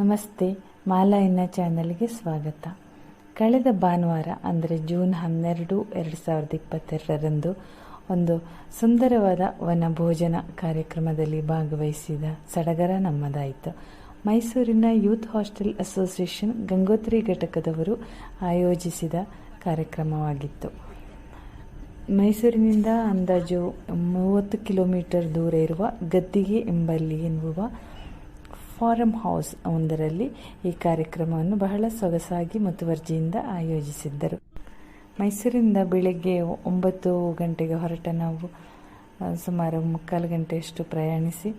ನಮಸ್ತೆ, ಮಾಲಾ ಎನ್ನ ಚಾನಲ್ಗೆ ಸ್ವಾಗತ. ಕಳೆದ ಭಾನುವಾರ, ಅಂದರೆ ಜೂನ್ ಹನ್ನೆರಡು, ಎರಡು ಸಾವಿರದ ಇಪ್ಪತ್ತೆರಡರಂದು, ಒಂದು ಸುಂದರವಾದ ವನ ಭೋಜನ ಕಾರ್ಯಕ್ರಮದಲ್ಲಿ ಭಾಗವಹಿಸಿದ ಸಡಗರ ನಮ್ಮದಾಯಿತು. ಮೈಸೂರಿನ ಯೂತ್ ಹಾಸ್ಟೆಲ್ ಅಸೋಸಿಯೇಷನ್ ಗಂಗೋತ್ರಿ ಘಟಕದವರು ಆಯೋಜಿಸಿದ ಕಾರ್ಯಕ್ರಮವಾಗಿತ್ತು. ಮೈಸೂರಿನಿಂದ ಅಂದಾಜು ಮೂವತ್ತು ಕಿಲೋಮೀಟರ್ ದೂರ ಇರುವ ಗದ್ದಿಗೆ ಎಂಬಲ್ಲಿ ಎನ್ನುವ ಫಾರಂ ಹೌಸ್ ಒಂದರಲ್ಲಿ ಈ ಕಾರ್ಯಕ್ರಮವನ್ನು ಬಹಳ ಸೊಗಸಾಗಿ ಮುತುವರ್ಜಿಯಿಂದ ಆಯೋಜಿಸಿದ್ದರು. ಮೈಸೂರಿಂದ ಬೆಳಿಗ್ಗೆ ಒಂಬತ್ತು ಗಂಟೆಗೆ ಹೊರಟ ನಾವು ಸುಮಾರು ಮುಕ್ಕಾಲು ಗಂಟೆಯಷ್ಟು ಪ್ರಯಾಣಿಸಿ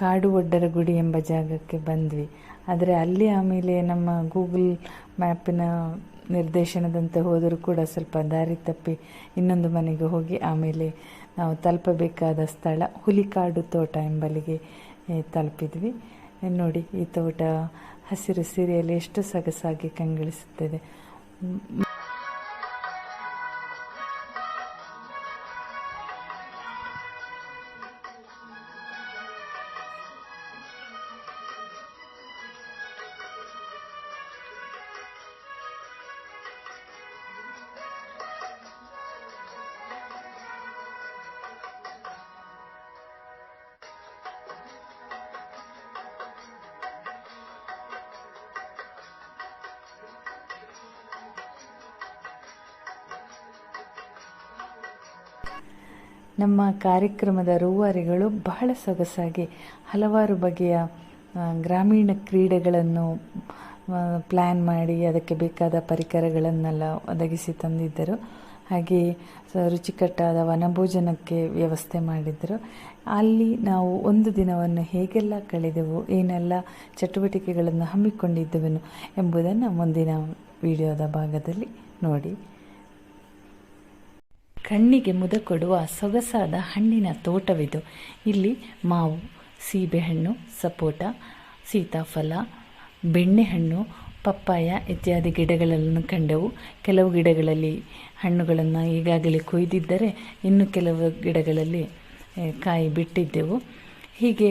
ಕಾಡು ಒಡ್ಡರ ಗುಡಿ ಎಂಬ ಜಾಗಕ್ಕೆ ಬಂದ್ವಿ. ಆದರೆ ಅಲ್ಲಿ ಆಮೇಲೆ ನಮ್ಮ ಗೂಗಲ್ ಮ್ಯಾಪಿನ ನಿರ್ದೇಶನದಂತೆ ಹೋದರೂ ಕೂಡ ಸ್ವಲ್ಪ ದಾರಿ ತಪ್ಪಿ ಇನ್ನೊಂದು ಮನೆಗೆ ಹೋಗಿ ಆಮೇಲೆ ನಾವು ತಲುಪಬೇಕಾದ ಸ್ಥಳ ಹುಲಿಕಾಡು ತೋಟ ಎಂಬಲ್ಲಿಗೆ ತಲುಪಿದ್ವಿ. ನೋಡಿ ಈ ತೋಟ ಹಸಿರು ಸೀರೆಯಲ್ಲಿ ಎಷ್ಟು ಸೊಗಸಾಗಿ ಕಂಗೊಳಿಸುತ್ತದೆ. ನಮ್ಮ ಕಾರ್ಯಕ್ರಮದ ರೂವಾರಿಗಳು ಬಹಳ ಸೊಗಸಾಗಿ ಹಲವಾರು ಬಗೆಯ ಗ್ರಾಮೀಣ ಕ್ರೀಡೆಗಳನ್ನು ಪ್ಲ್ಯಾನ್ ಮಾಡಿ ಅದಕ್ಕೆ ಬೇಕಾದ ಪರಿಕರಗಳನ್ನೆಲ್ಲ ಒದಗಿಸಿ ತಂದಿದ್ದರು. ಹಾಗೆಯೇ ರುಚಿಕಟ್ಟಾದ ವನಭೋಜನಕ್ಕೆ ವ್ಯವಸ್ಥೆ ಮಾಡಿದ್ದರು. ಅಲ್ಲಿ ನಾವು ಒಂದು ದಿನವನ್ನು ಹೇಗೆಲ್ಲ ಕಳೆದೆವು, ಏನೆಲ್ಲ ಚಟುವಟಿಕೆಗಳನ್ನು ಹಮ್ಮಿಕೊಂಡಿದ್ದೆವೆನು ಎಂಬುದನ್ನು ಮುಂದಿನ ವಿಡಿಯೋದ ಭಾಗದಲ್ಲಿ ನೋಡಿ. ಕಣ್ಣಿಗೆ ಮುದ ಕೊಡುವ ಸೊಗಸಾದ ಹಣ್ಣಿನ ತೋಟವಿದು. ಇಲ್ಲಿ ಮಾವು, ಸೀಬೆಹಣ್ಣು, ಸಪೋಟ, ಸೀತಾಫಲ, ಬೆಣ್ಣೆಹಣ್ಣು, ಪಪ್ಪಾಯ ಇತ್ಯಾದಿ ಗಿಡಗಳನ್ನು ಕಂಡೆವು. ಕೆಲವು ಗಿಡಗಳಲ್ಲಿ ಹಣ್ಣುಗಳನ್ನು ಈಗಾಗಲೇ ಕೊಯ್ದಿದ್ದರೆ ಇನ್ನು ಕೆಲವು ಗಿಡಗಳಲ್ಲಿ ಕಾಯಿ ಬಿಟ್ಟಿದ್ದೆವು. ಹೀಗೆ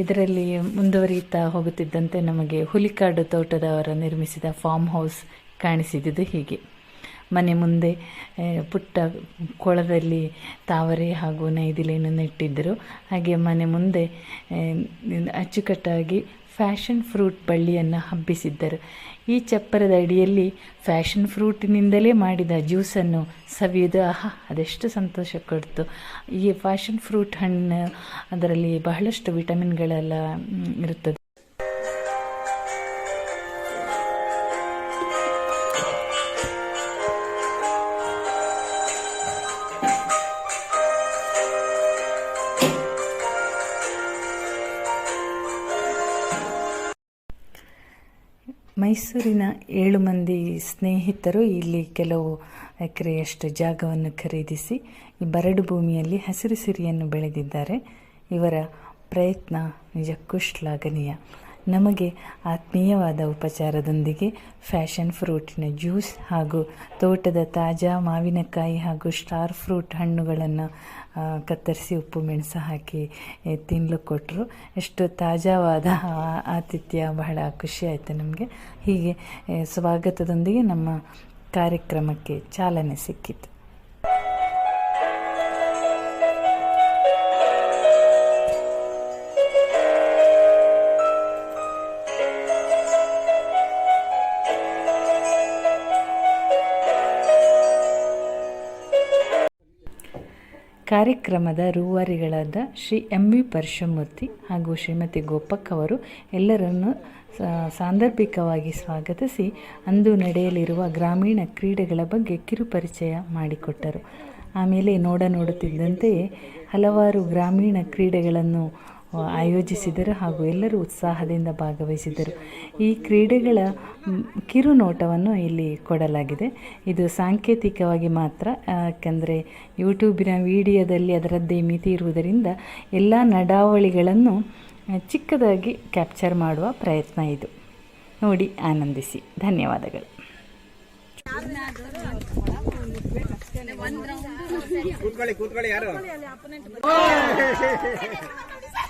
ಇದರಲ್ಲಿ ಮುಂದುವರಿಯುತ್ತಾ ಹೋಗುತ್ತಿದ್ದಂತೆ ನಮಗೆ ಹುಲಿಕಾಡು ತೋಟದವರ ನಿರ್ಮಿಸಿದ ಫಾರ್ಮ್ ಹೌಸ್ ಕಾಣಿಸಿದುದು ಹೀಗೆ. ಮನೆ ಮುಂದೆ ಪುಟ್ಟ ಕೊಳದಲ್ಲಿ ತಾವರೆ ಹಾಗೂ ನೈದಿಲೆಯನ್ನು ನೆಟ್ಟಿದ್ದರು. ಹಾಗೆ ಮನೆ ಮುಂದೆ ಅಚ್ಚುಕಟ್ಟಾಗಿ ಫ್ಯಾಷನ್ ಫ್ರೂಟ್ ಬಳ್ಳಿಯನ್ನು ಹಬ್ಬಿಸಿದ್ದರು. ಈ ಚಪ್ಪರದ ಅಡಿಯಲ್ಲಿ ಫ್ಯಾಷನ್ ಫ್ರೂಟಿನಿಂದಲೇ ಮಾಡಿದ ಜ್ಯೂಸನ್ನು ಸವಿಯುವುದು, ಆಹಾ, ಅದೆಷ್ಟು ಸಂತೋಷ ಕೊಡ್ತು. ಈ ಫ್ಯಾಷನ್ ಫ್ರೂಟ್ ಹಣ್ಣು, ಅದರಲ್ಲಿ ಬಹಳಷ್ಟು ವಿಟಮಿನ್ಗಳೆಲ್ಲ ಇರುತ್ತದೆ. ಮೈಸೂರಿನ ಏಳು ಮಂದಿ ಸ್ನೇಹಿತರು ಇಲ್ಲಿ ಕೆಲವು ಎಕರೆಯಷ್ಟು ಜಾಗವನ್ನು ಖರೀದಿಸಿ, ಈ ಬರಡು ಭೂಮಿಯಲ್ಲಿ ಹಸಿರು ಸಿರಿಯನ್ನು ಬೆಳೆದಿದ್ದಾರೆ. ಇವರ ಪ್ರಯತ್ನ ನಿಜಕ್ಕೂ ಶ್ಲಾಘನೀಯ. ನಮಗೆ ಆತ್ಮೀಯವಾದ ಉಪಚಾರದೊಂದಿಗೆ ಫ್ಯಾಷನ್ ಫ್ರೂಟಿನ ಜ್ಯೂಸ್ ಹಾಗೂ ತೋಟದ ತಾಜಾ ಮಾವಿನಕಾಯಿ ಹಾಗೂ ಸ್ಟಾರ್ ಫ್ರೂಟ್ ಹಣ್ಣುಗಳನ್ನು ಕತ್ತರಿಸಿ ಉಪ್ಪು ಮೆಣಸು ಹಾಕಿ ತಿನ್ನಲು ಕೊಟ್ಟರು ಎಷ್ಟು ತಾಜಾವಾದ ಆತಿಥ್ಯ ಬಹಳ ಖುಷಿ ಆಯಿತು ನಮಗೆ. ಹೀಗೆ ಸ್ವಾಗತದೊಂದಿಗೆ ನಮ್ಮ ಕಾರ್ಯಕ್ರಮಕ್ಕೆ ಚಾಲನೆ ಸಿಕ್ಕಿತು. ಕಾರ್ಯಕ್ರಮದ ರೂವಾರಿಗಳಾದ ಶ್ರೀ ಎಂ ವಿ ಪರಶುಮೂರ್ತಿ ಹಾಗೂ ಶ್ರೀಮತಿ ಗೋಪಕ್ ಅವರು ಎಲ್ಲರನ್ನು ಸಾಂದರ್ಭಿಕವಾಗಿ ಸ್ವಾಗತಿಸಿ ಅಂದು ನಡೆಯಲಿರುವ ಗ್ರಾಮೀಣ ಕ್ರೀಡೆಗಳ ಬಗ್ಗೆ ಕಿರುಪರಿಚಯ ಮಾಡಿಕೊಟ್ಟರು. ಆಮೇಲೆ ನೋಡ ನೋಡುತ್ತಿದ್ದಂತೆಯೇ ಹಲವಾರು ಗ್ರಾಮೀಣ ಕ್ರೀಡೆಗಳನ್ನು ಆಯೋಜಿಸಿದರು ಹಾಗೂ ಎಲ್ಲರೂ ಉತ್ಸಾಹದಿಂದ ಭಾಗವಹಿಸಿದರು. ಈ ಕ್ರೀಡೆಗಳ ಕಿರುನೋಟವನ್ನು ಕಿರು ನೋಟವನ್ನು ಇಲ್ಲಿ ಕೊಡಲಾಗಿದೆ. ಇದು ಸಾಂಕೇತಿಕವಾಗಿ ಮಾತ್ರ ಯಾಕಂದರೆ ಯೂಟ್ಯೂಬಿನ ವಿಡಿಯೋದಲ್ಲಿ ಅದರದ್ದೇ ಮಿತಿ ಇರುವುದರಿಂದ ಎಲ್ಲ ನಡಾವಳಿಗಳನ್ನು ಚಿಕ್ಕದಾಗಿ ಕ್ಯಾಪ್ಚರ್ ಮಾಡುವ ಪ್ರಯತ್ನ ಇದು. ನೋಡಿ ಆನಂದಿಸಿ. ಧನ್ಯವಾದಗಳು. ಕೂತ್ಕೊಳ್ಳಿ ಕೂತ್ಕೊಳ್ಳಿ ಯಾರು?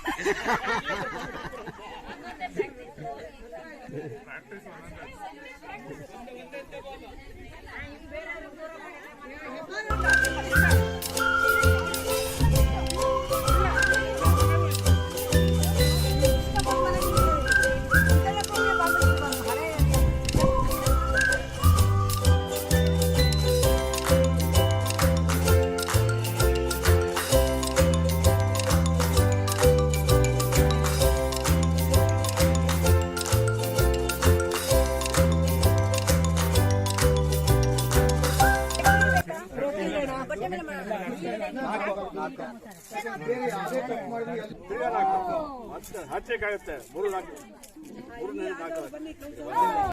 Practice on that. ಹಚ್ಚಕ್ಕಾಗತ್ತೆ ಮೂರು ನಾಲ್ಕು. ಮೂರು ನಾಲ್ಕು.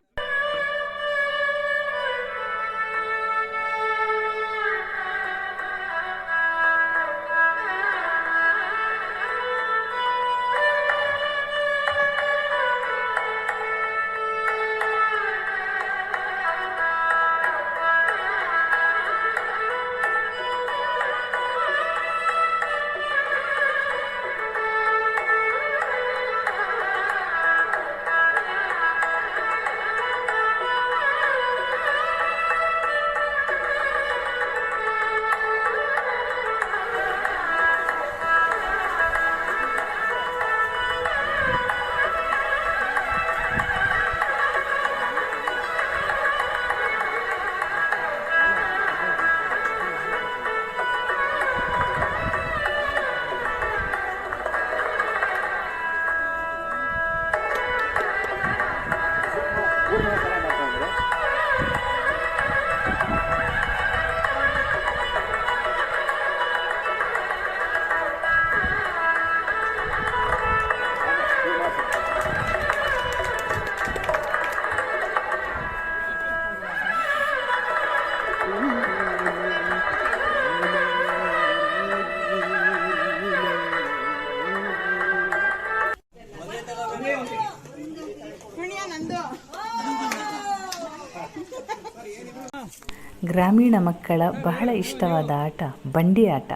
ಗ್ರಾಮೀಣ ಮಕ್ಕಳ ಬಹಳ ಇಷ್ಟವಾದ ಆಟ, ಬಂಡಿ ಆಟ.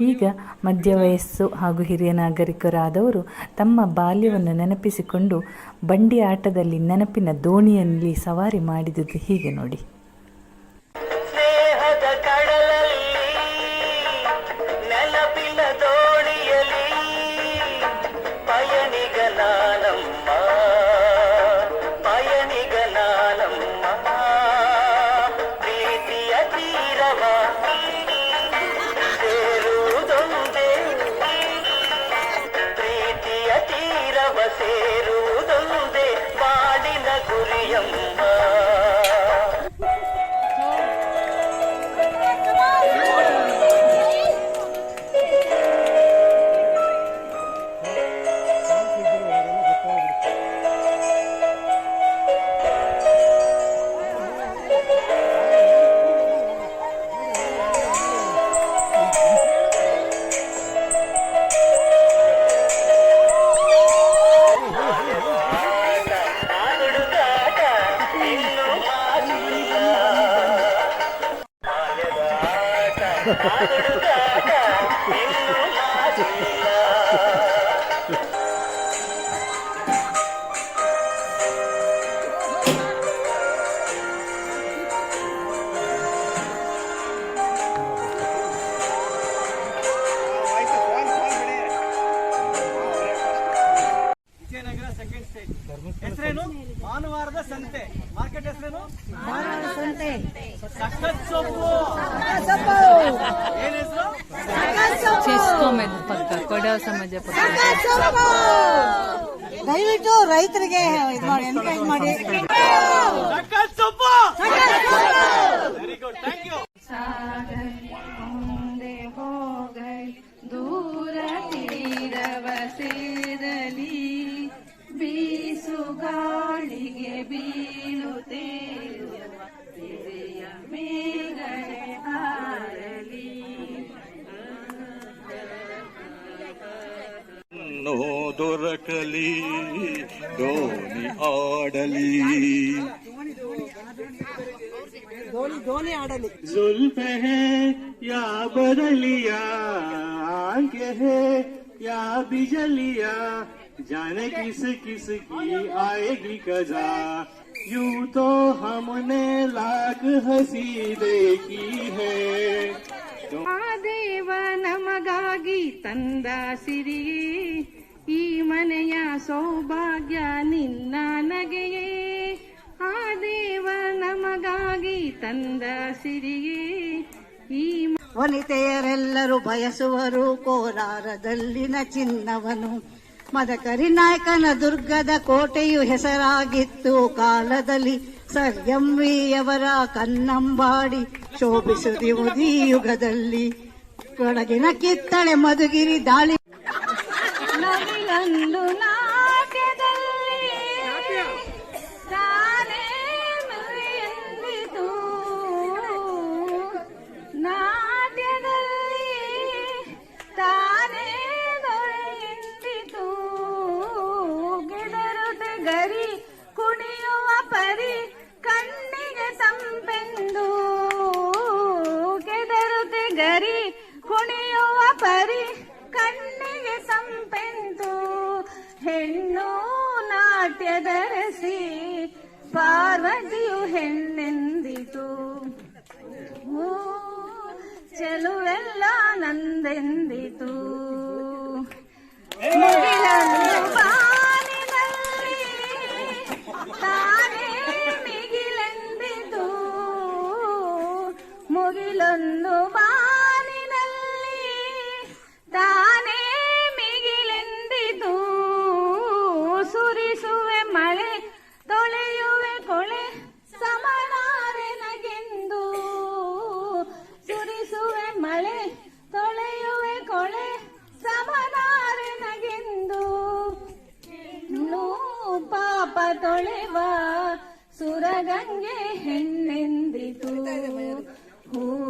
ಈಗ ಮಧ್ಯ ವಯಸ್ಸು ಹಾಗೂ ಹಿರಿಯ ನಾಗರಿಕರಾದವರು ತಮ್ಮ ಬಾಲ್ಯವನ್ನು ನೆನಪಿಸಿಕೊಂಡು ಬಂಡಿ ಆಟದಲ್ಲಿ ನೆನಪಿನ ದೋಣಿಯಲ್ಲಿ ಸವಾರಿ ಮಾಡಿದುದು ಹೀಗೆ ನೋಡಿ. Bye there. ದಯವಿಟ್ಟು ರೈತರಿಗೆ ಇದು ಮಾಡಿ ಎನ್ಕರೇಜ್ ಮಾಡಿ. ವೆರಿ ಗುಡ್ किस किस की आएगी कजा यूं तो हमने लाख हंसी देखी है ಆ ದೇವ ನಮಗಾಗಿ ತಂದ ಸಿರಿಯೇ ಈ ಮನೆಯ ಸೌಭಾಗ್ಯ ನಿನ್ನ ನಗೆಯೇ ಆ ದೇವ ನಮಗಾಗಿ ತಂದ ಸಿರಿಯೇ ಈ ಮ- ವನಿತೆಯರೆಲ್ಲರೂ ಬಯಸುವರು ಕೋಲಾರದಲ್ಲಿನ ಚಿನ್ನವನು ಮದಕರಿ ನಾಯಕನ ದುರ್ಗದ ಕೋಟೆಯು ಹೆಸರಾಗಿತ್ತು. ಕಾಲದಲ್ಲಿ ಸರ್ಯಂವಿಯವರ ಕನ್ನಂಬಾಡಿ ಶೋಭಿಸುದಿ ಯುಗದಲ್ಲಿ. ಕೊಡಗಿನ ಕಿತ್ತಳೆ ಮಧುಗಿರಿ ದಾಳಿ. ನವಿಲೊಂದು ನಂದೆಂದಿತು ಮುಗಿಲನ್ನು ಬಾನಿನಲ್ಲಿ ತಾನೇ ಮಿಗಿಲೆಂದಿತು ಮುಗಿಲೊಂದು ಬಾನಿನಲ್ಲಿ Oh.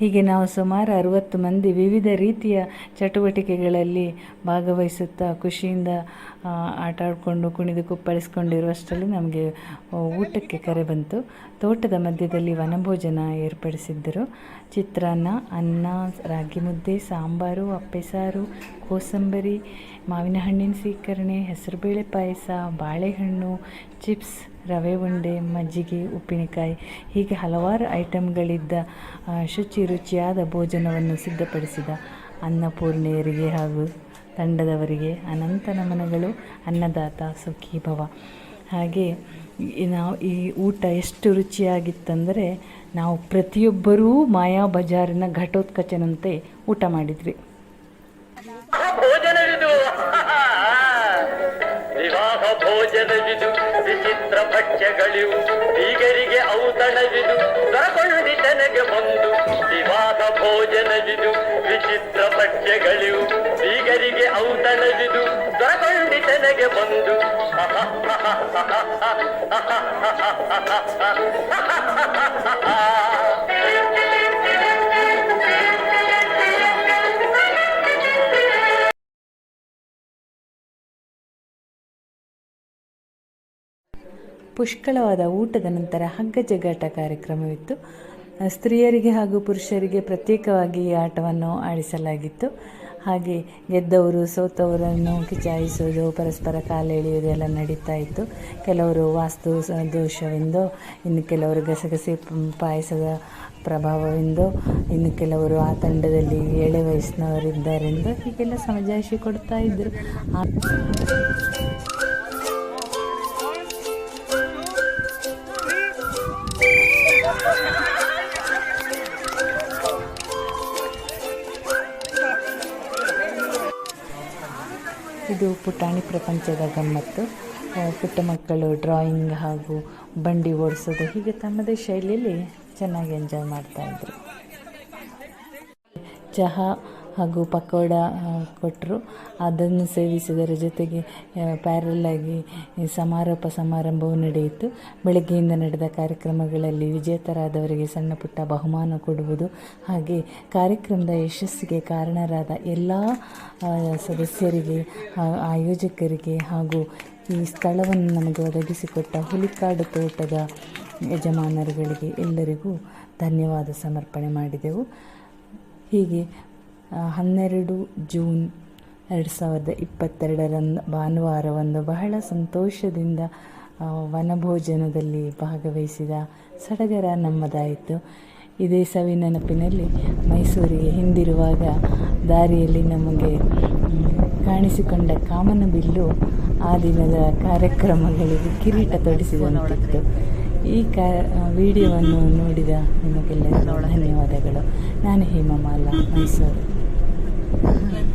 ಹೀಗೆ ನಾವು ಸುಮಾರು ಅರುವತ್ತು ಮಂದಿ ವಿವಿಧ ರೀತಿಯ ಚಟುವಟಿಕೆಗಳಲ್ಲಿ ಭಾಗವಹಿಸುತ್ತಾ ಖುಷಿಯಿಂದ ಆಟಾಡಿಕೊಂಡು, ಕುಣಿದು, ಕುಪ್ಪಳಿಸ್ಕೊಂಡಿರುವಷ್ಟರಲ್ಲಿ ನಮಗೆ ಊಟಕ್ಕೆ ಕರೆ ಬಂತು. ತೋಟದ ಮಧ್ಯದಲ್ಲಿ ವನಭೋಜನ ಏರ್ಪಡಿಸಿದ್ದರು. ಚಿತ್ರಾನ್ನ, ಅನ್ನ, ರಾಗಿ ಮುದ್ದೆ, ಸಾಂಬಾರು, ಅಪ್ಪೆ ಸಾರು, ಕೋಸಂಬರಿ, ಮಾವಿನ ಹಣ್ಣಿನ ಸೀಕರಣೆ ಹೆಸರುಬೇಳೆ ಪಾಯಸ, ಬಾಳೆಹಣ್ಣು, ಚಿಪ್ಸ್ ರವೆ ಉಂಡೆ, ಮಜ್ಜಿಗೆ, ಉಪ್ಪಿನಕಾಯಿ ಹೀಗೆ ಹಲವಾರು ಐಟಮ್ಗಳಿದ್ದ ಶುಚಿ ರುಚಿಯಾದ ಭೋಜನವನ್ನು ಸಿದ್ಧಪಡಿಸಿದ ಅನ್ನಪೂರ್ಣೆಯರಿಗೆ ಹಾಗೂ ತಂಡದವರಿಗೆ ಅನಂತ ನಮನಗಳು. ಅನ್ನದಾತ ಸುಖಿ ಭವ ಹಾಗೆ ನಾವು ಈ ಊಟ ಎಷ್ಟು ರುಚಿಯಾಗಿತ್ತಂದರೆ ನಾವು ಪ್ರತಿಯೊಬ್ಬರೂ ಮಾಯಾ ಬಜಾರಿನ ಘಟೋತ್ಕಚನಂತೆ ಊಟ ಮಾಡಿದ್ವಿ. ಭೋಜನವಿದು ವಿಚಿತ್ರ ಭಕ್ಷ್ಯಗಳಿವು, ಬೀಗರಿಗೆ ಔತಣವಿದು ದೊರಕೊಂಡಿತನಗೆ ಬಂದು, ವಿವಾದ ಭೋಜನವಿದು, ವಿಚಿತ್ರ ಭಕ್ಷ್ಯಗಳಿವು, ಬೀಗರಿಗೆ ಔತಣವಿದು ದೊರಕೊಂಡಿತನಗೆ ಬಂದು. ಪುಷ್ಕಳವಾದ ಊಟದ ನಂತರ ಹಗ್ಗ ಜಗ್ಗಾಟ ಕಾರ್ಯಕ್ರಮವಿತ್ತು. ಸ್ತ್ರೀಯರಿಗೆ ಹಾಗೂ ಪುರುಷರಿಗೆ ಪ್ರತ್ಯೇಕವಾಗಿ ಈ ಆಟವನ್ನು ಆಡಿಸಲಾಗಿತ್ತು. ಹಾಗೆ ಗೆದ್ದವರು, ಸೋತವರನ್ನು ಕಿಚಾಯಿಸುವುದು, ಪರಸ್ಪರ ಕಾಲೆಳೆಯುವುದು ಎಲ್ಲ ನಡೀತಾ ಇತ್ತು. ಕೆಲವರು ವಾಸ್ತು ದೋಷವೆಂದು ದೋಷವೆಂದೋ ಇನ್ನು ಕೆಲವರು ಗಸಗಸೆ ಪಾಯಸದ ಪ್ರಭಾವವೆಂದು, ಇನ್ನು ಕೆಲವರು ಆ ತಂಡದಲ್ಲಿ ಎಳೆ ವಯಸ್ಸಿನವರಿದ್ದಾರೆಂದು ಹೀಗೆಲ್ಲ ಸಮಜಾಯಿಷಿ ಕೊಡ್ತಾ ಇದ್ದರು ಇದು ಪುಟಾಣಿ ಪ್ರಪಂಚದ ಗಮ್ಮತ್ತು. ಪುಟ್ಟ ಮಕ್ಕಳು ಡ್ರಾಯಿಂಗ್ ಹಾಗೂ ಬಂಡಿ ಓಡಿಸೋದು ಹೀಗೆ ತಮ್ಮದೇ ಶೈಲಿಯಲ್ಲಿ ಚೆನ್ನಾಗಿ ಎಂಜಾಯ್ ಮಾಡ್ತಾಯಿದ್ರು ಚಹಾ ಹಾಗೂ ಪಕೋಡ ಕೊಟ್ಟರು ಅದನ್ನು ಸೇವಿಸಿದರ ಜೊತೆಗೆ ಪ್ಯಾರಲ್ಲಾಗಿ ಸಮಾರೋಪ ಸಮಾರಂಭವು ನಡೆಯಿತು. ಬೆಳಗ್ಗೆಯಿಂದ ನಡೆದ ಕಾರ್ಯಕ್ರಮಗಳಲ್ಲಿ ವಿಜೇತರಾದವರಿಗೆ ಸಣ್ಣ ಪುಟ್ಟ ಬಹುಮಾನ ಕೊಡುವುದು ಹಾಗೆ ಕಾರ್ಯಕ್ರಮದ ಯಶಸ್ಸಿಗೆ ಕಾರಣರಾದ ಎಲ್ಲ ಸದಸ್ಯರಿಗೆ ಆಯೋಜಕರಿಗೆ ಹಾಗೂ ಈ ಸ್ಥಳವನ್ನು ನಮಗೆ ಒದಗಿಸಿಕೊಟ್ಟ ಹುಲಿಕಾಡು ತೋಟದ ಯಜಮಾನರುಗಳಿಗೆ ಎಲ್ಲರಿಗೂ ಧನ್ಯವಾದ ಸಮರ್ಪಣೆ ಮಾಡಿದೆವು. ಹೀಗೆ ಹನ್ನೆರಡು ಜೂನ್ ಎರಡು ಸಾವಿರದ ಇಪ್ಪತ್ತೆರಡರಂದು ಭಾನುವಾರವಂದು ಬಹಳ ಸಂತೋಷದಿಂದ ವನಭೋಜನದಲ್ಲಿ ಭಾಗವಹಿಸಿದ ಸಡಗರ ನಮ್ಮದಾಯಿತು. ಇದೇ ಸವಿ ನೆನಪಿನಲ್ಲಿ ಮೈಸೂರಿಗೆ ಹಿಂದಿರುವಾಗ ದಾರಿಯಲ್ಲಿ ನಮಗೆ ಕಾಣಿಸಿಕೊಂಡ ಕಾಮನಬಿಲ್ಲು ಆ ದಿನದ ಕಾರ್ಯಕ್ರಮಗಳಿಗೆ ಕಿರೀಟ ತೊಡಿಸಿದಂತಿತ್ತು. ಈ ಕಾ ವಿಡಿಯೋವನ್ನು ನೋಡಿದ ನಿಮಗೆಲ್ಲ ಧನ್ಯವಾದಗಳು. ನಾನು ಹೇಮಮಾಲ ಮೈಸೂರು. lên